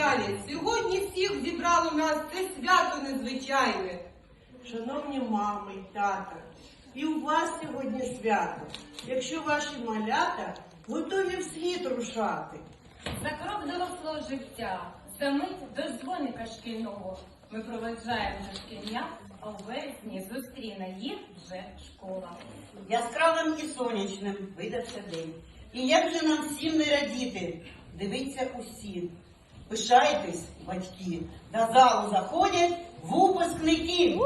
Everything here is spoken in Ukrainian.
залі. Сьогодні всіх зібрало нас це свято незвичайне. Шановні мами й тата, і у вас сьогодні свято, якщо ваші малята готові в світ рушати. За крок дорослого життя, за мить до дзвоника шкільного. Ми проведжаємо дошкільня, а у вересні зустріне їх вже школа. Яскравим і сонячним видався день. І як же нам всім не радіти? Дивіться усі. Пишайтесь, батьки, до залу заходять випускники.